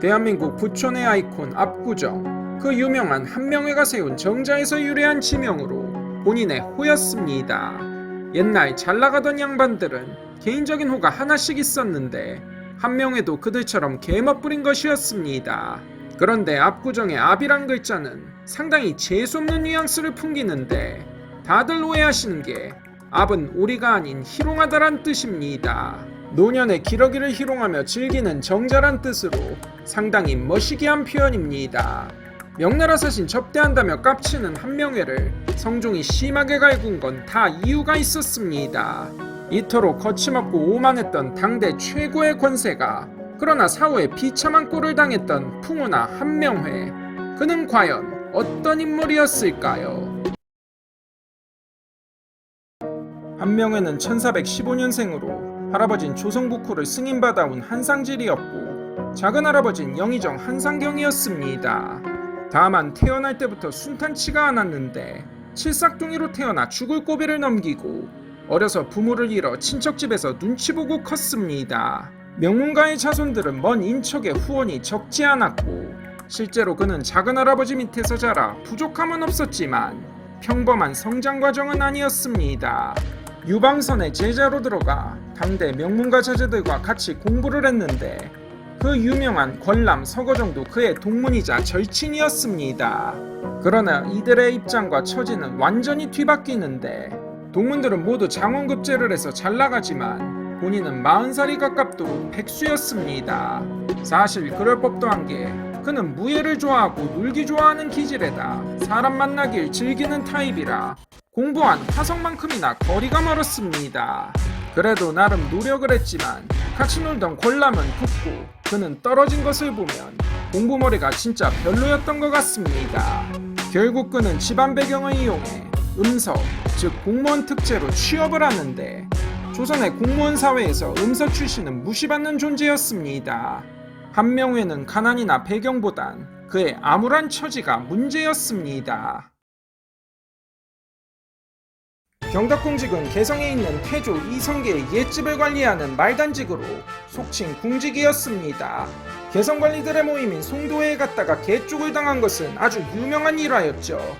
대한민국 부촌의 아이콘 압구정 그 유명한 한명회가 세운 정자에서 유래한 지명으로 본인의 호였습니다. 옛날 잘 나가던 양반들은 개인적인 호가 하나씩 있었는데 한명회도 그들처럼 개멋부린 것이었습니다. 그런데 압구정의 압이란 글자는 상당히 재수없는 뉘앙스를 풍기는데 다들 오해하시는 게 압은 오리가 아닌 희롱하다란 뜻입니다. 노년의 기러기를 희롱하며 즐기는 정자란 뜻으로 상당히 멋이기한 표현입니다. 명나라 사신 접대한다며 깝치는 한명회를 성종이 심하게 갈군 건 다 이유가 있었습니다. 이토록 거침없고 오만했던 당대 최고의 권세가 그러나 사후에 비참한 꼴을 당했던 풍우나 한명회 그는 과연 어떤 인물이었을까요? 한명회는 1415년생으로 할아버진 조성국후를 승인받아온 한상질이었고 작은 할아버진 영의정 한상경이었습니다. 다만 태어날 때부터 순탄치가 않았는데 칠삭둥이로 태어나 죽을 고비를 넘기고 어려서 부모를 잃어 친척집에서 눈치 보고 컸습니다. 명문가의 자손들은 먼 인척의 후원이 적지 않았고 실제로 그는 작은 할아버지 밑에서 자라 부족함은 없었지만 평범한 성장 과정은 아니었습니다. 유방선의 제자로 들어가 당대 명문가 자제들과 같이 공부를 했는데 그 유명한 권람 서거정도 그의 동문이자 절친이었습니다. 그러나 이들의 입장과 처지는 완전히 뒤바뀌는데 동문들은 모두 장원급제를 해서 잘 나가지만 본인은 40살이 가깝도록 백수였습니다. 사실 그럴 법도 한 게 그는 무예를 좋아하고 놀기 좋아하는 기질에다 사람 만나길 즐기는 타입이라 공부한 화성만큼이나 거리가 멀었습니다. 그래도 나름 노력을 했지만 같이 놀던 권람은 붙고 그는 떨어진 것을 보면 공부머리가 진짜 별로였던 것 같습니다. 결국 그는 집안 배경을 이용해 음서, 즉 공무원 특채로 취업을 하는데 조선의 공무원 사회에서 음서 출신은 무시받는 존재였습니다. 한명회는 가난이나 배경보단 그의 암울한 처지가 문제였습니다. 경덕궁직은 개성에 있는 태조 이성계의 옛집을 관리하는 말단직으로 속칭 궁직이었습니다. 개성 관리들의 모임인 송도회에 갔다가 개쪽을 당한 것은 아주 유명한 일화였죠.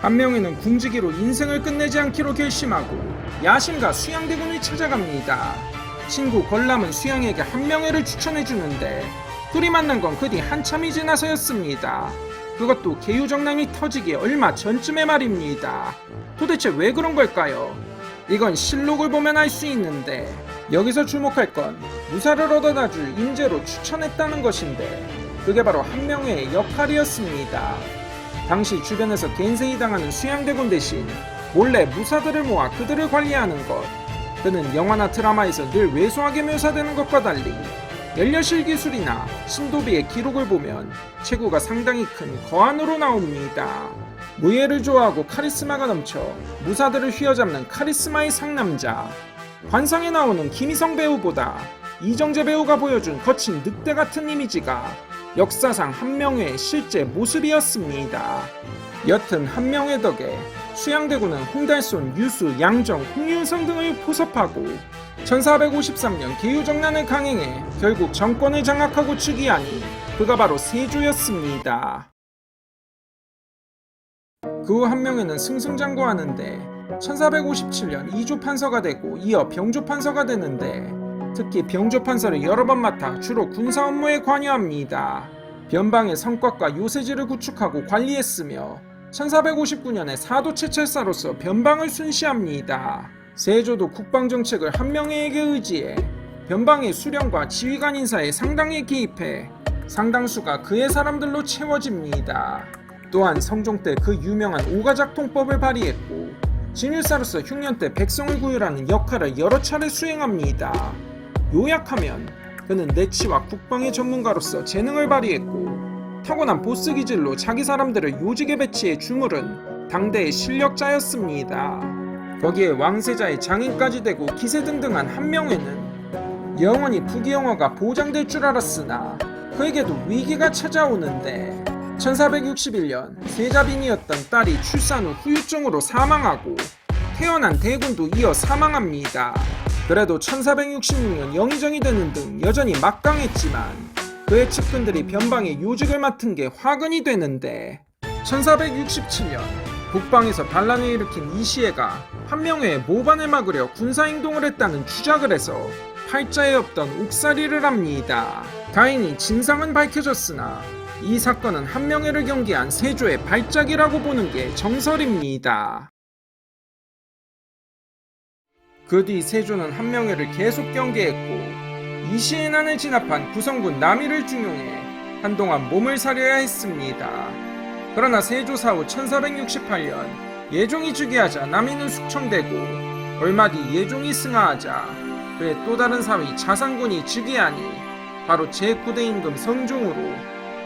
한명희는 궁지기로 인생을 끝내지 않기로 결심하고 야심과 수양대군을 찾아갑니다. 친구 걸람은 수양에게 한 명회를 추천해주는데 둘이 만난 건 그 뒤 한참이 지나서였습니다. 그것도 개유정난이 터지기 얼마 전쯤의 말입니다. 도대체 왜 그런 걸까요? 이건 실록을 보면 알 수 있는데 여기서 주목할 건 무사를 얻어다 줄 인재로 추천했다는 것인데 그게 바로 한명회의 역할이었습니다. 당시 주변에서 겐세이 당하는 수양대군 대신 몰래 무사들을 모아 그들을 관리하는 것. 그는 영화나 드라마에서 늘 왜소하게 묘사되는 것과 달리 연려실 기술이나 신도비의 기록을 보면 체구가 상당히 큰 거안으로 나옵니다. 무예를 좋아하고 카리스마가 넘쳐 무사들을 휘어잡는 카리스마의 상남자. 관상에 나오는 김희성 배우보다 이정재 배우가 보여준 거친 늑대 같은 이미지가 역사상 한명회의 실제 모습이었습니다. 여튼 한명회 덕에 수양대군은 홍달손, 유수, 양정, 홍윤성 등을 포섭하고 1453년 개유정난을 강행해 결국 정권을 장악하고 즉위하니 그가 바로 세조였습니다. 그 후 한명회는 승승장구하는데 1457년 이조 판서가 되고 이어 병조 판서가 되는데 특히 병조 판서를 여러 번 맡아 주로 군사 업무에 관여합니다. 변방의 성곽과 요새지를 구축하고 관리했으며 1459년에 사도 채찰사로서 변방을 순시합니다. 세조도 국방 정책을 한명회에게 의지해 변방의 수령과 지휘관 인사에 상당히 개입해 상당수가 그의 사람들로 채워집니다. 또한 성종 때 그 유명한 오가작통법을 발휘했고 진일사로서 흉년 때 백성을 구휼하는 역할을 여러 차례 수행합니다. 요약하면 그는 내치와 국방의 전문가로서 재능을 발휘했고 타고난 보스 기질로 자기 사람들을 요직에 배치해 주물은 당대의 실력자였습니다. 거기에 왕세자의 장인까지 되고 기세등등한 한명회는 영원히 부귀영화가 보장될 줄 알았으나 그에게도 위기가 찾아오는데 1461년 세자빈이었던 딸이 출산 후 후유증으로 사망하고 태어난 대군도 이어 사망합니다. 그래도 1466년 영의정이 되는 등 여전히 막강했지만 그의 측근들이 변방의 요직을 맡은 게 화근이 되는데 1467년 북방에서 반란을 일으킨 이시에가 한명회의 모반을 막으려 군사행동을 했다는 추작을 해서 팔자에 없던 옥살이를 합니다. 다행히 진상은 밝혀졌으나 이 사건은 한명회를 경계한 세조의 발작이라고 보는 게 정설입니다. 그 뒤 세조는 한명회를 계속 경계했고 이시의 난을 진압한 구성군 남이를 중용해 한동안 몸을 사려야 했습니다. 그러나 세조 사 후 1468년 예종이 즉위하자 남이는 숙청되고 얼마 뒤 예종이 승하하자 그의 또 다른 사위 자상군이 즉위하니 바로 제9대 임금 성종으로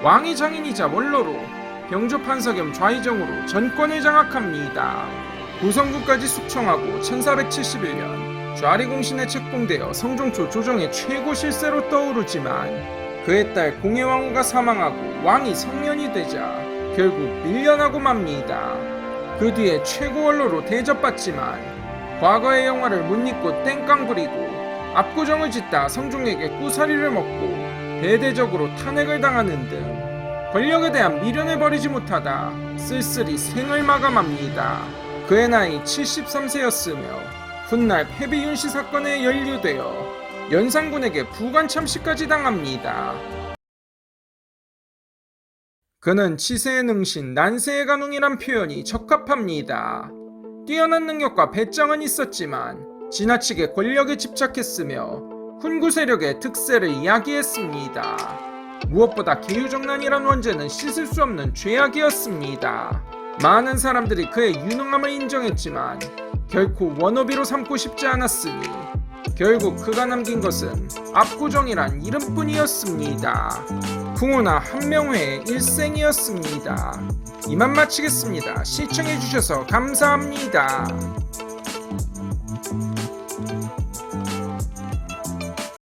왕의 장인이자 원로로 병조판서 겸 좌의정으로 전권을 장악합니다. 구성구까지 숙청하고 1471년 좌리공신에 책봉되어 성종초 조정의 최고 실세로 떠오르지만 그의 딸 공예왕후가 사망하고 왕이 성년이 되자 결국 밀려나고 맙니다. 그 뒤에 최고 원로로 대접받지만 과거의 영화를 못 잊고 땡깡 부리고 압구정을 짓다 성종에게 꾸사리를 먹고 대대적으로 탄핵을 당하는 등 권력에 대한 미련을 버리지 못하다 쓸쓸히 생을 마감합니다. 그의 나이 73세였으며 훗날 패비윤 씨 사건에 연루되어 연산군에게 부관 참시까지 당합니다. 그는 치세의 능신, 난세의 가능이란 표현이 적합합니다. 뛰어난 능력과 배짱은 있었지만 지나치게 권력에 집착했으며 훈구 세력의 특세를 이야기했습니다. 무엇보다 계유정난이란 원죄는 씻을 수 없는 죄악이었습니다. 많은 사람들이 그의 유능함을 인정했지만 결코 워너비로 삼고 싶지 않았으니 결국 그가 남긴 것은 압구정이란 이름뿐이었습니다. 궁호나 한명회의 일생이었습니다. 이만 마치겠습니다. 시청해주셔서 감사합니다.